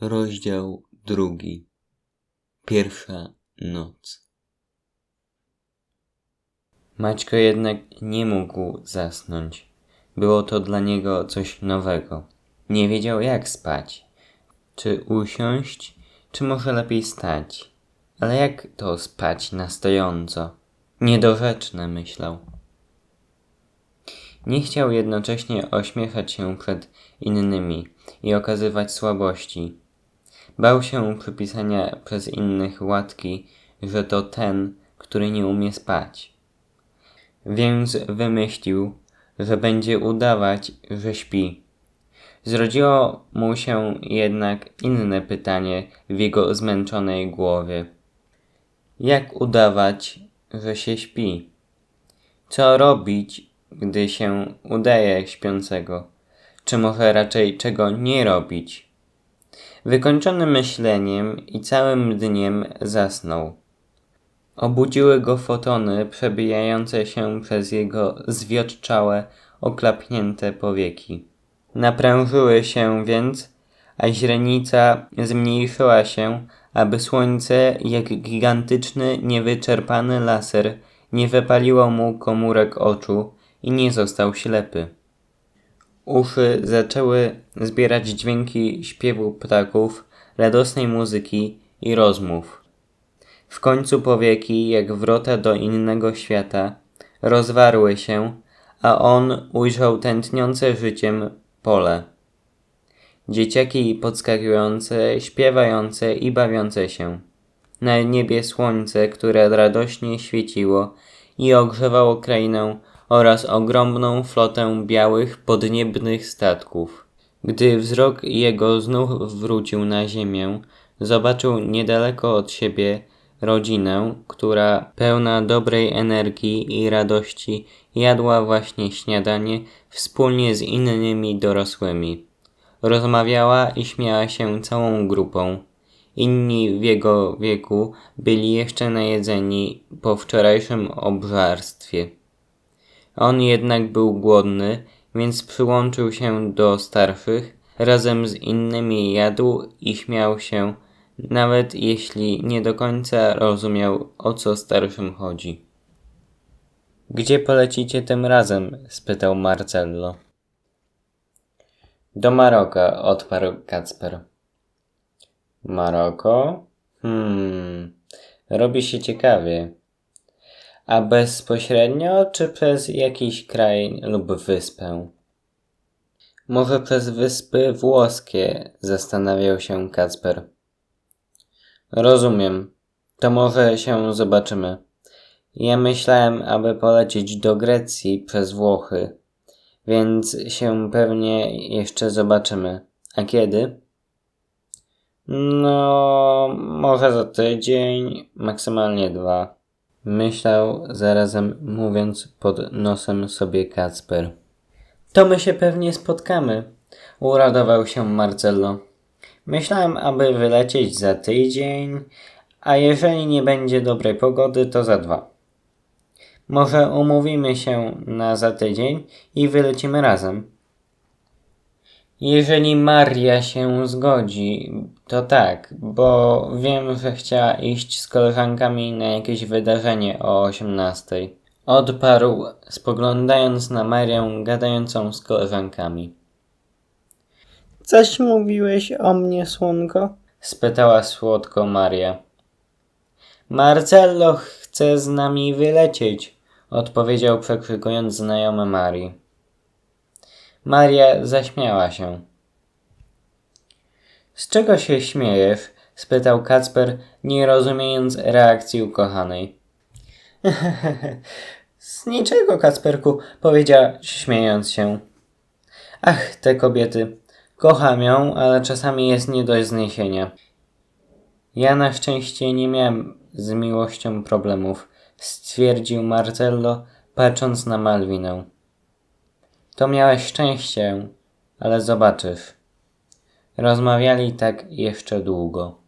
Rozdział drugi. Pierwsza noc. Maćko jednak nie mógł zasnąć. Było to dla niego coś nowego. Nie wiedział jak spać. Czy usiąść, czy może lepiej stać. Ale jak to spać na stojąco? Niedorzeczne, myślał. Nie chciał jednocześnie ośmiechać się przed innymi i okazywać słabości. Bał się przypisania przez innych łatki, że to ten, który nie umie spać. Więc wymyślił, że będzie udawać, że śpi. Zrodziło mu się jednak inne pytanie w jego zmęczonej głowie. Jak udawać, że się śpi? Co robić, gdy się udaje śpiącego? Czy może raczej czego nie robić? Wykończony myśleniem i całym dniem zasnął. Obudziły go fotony przebijające się przez jego zwiotczałe, oklapnięte powieki. Naprężyły się więc, a źrenica zmniejszyła się, aby słońce, jak gigantyczny, niewyczerpany laser, nie wypaliło mu komórek oczu i nie został ślepy. Uszy zaczęły zbierać dźwięki śpiewu ptaków, radosnej muzyki i rozmów. W końcu powieki, jak wrota do innego świata, rozwarły się, a on ujrzał tętniące życiem pole. Dzieciaki podskakujące, śpiewające i bawiące się. Na niebie słońce, które radośnie świeciło i ogrzewało krainę oraz ogromną flotę białych, podniebnych statków. Gdy wzrok jego znów wrócił na ziemię, zobaczył niedaleko od siebie rodzinę, która pełna dobrej energii i radości jadła właśnie śniadanie wspólnie z innymi dorosłymi. Rozmawiała i śmiała się całą grupą. Inni w jego wieku byli jeszcze najedzeni po wczorajszym obżarstwie. On jednak był głodny, więc przyłączył się do starszych, razem z innymi jadł i śmiał się, nawet jeśli nie do końca rozumiał, o co starszym chodzi. Gdzie polecicie tym razem? spytał Marcello. Do Maroka, odparł Kacper. Maroko? Hmm, robi się ciekawie. A bezpośrednio, czy przez jakiś kraj lub wyspę? Może przez wyspy włoskie, zastanawiał się Kacper. Rozumiem. To może się zobaczymy. Ja myślałem, aby polecieć do Grecji przez Włochy, więc się pewnie jeszcze zobaczymy. A kiedy? No, może za tydzień, maksymalnie dwa. Myślał zarazem mówiąc pod nosem sobie Kacper. To my się pewnie spotkamy, uradował się Marcello. Myślałem, aby wylecieć za tydzień, a jeżeli nie będzie dobrej pogody, to za dwa. Może umówimy się na za tydzień i wylecimy razem. Jeżeli Maria się zgodzi, to tak, bo wiem, że chciała iść z koleżankami na jakieś wydarzenie o 18. Odparł, spoglądając na Marię gadającą z koleżankami. Coś mówiłeś o mnie, słonko? spytała słodko Maria. Marcello chce z nami wylecieć, odpowiedział przekrzykując znajomy Marii. Maria zaśmiała się. Z czego się śmiejesz? spytał Kacper, nie rozumiejąc reakcji ukochanej. Z niczego, Kacperku, powiedziała, śmiejąc się. Ach, te kobiety. Kocham ją, ale czasami jest nie do zniesienia. Ja na szczęście nie miałem z miłością problemów, stwierdził Marcello, patrząc na Malwinę. To miałeś szczęście, ale zobaczysz. Rozmawiali tak jeszcze długo.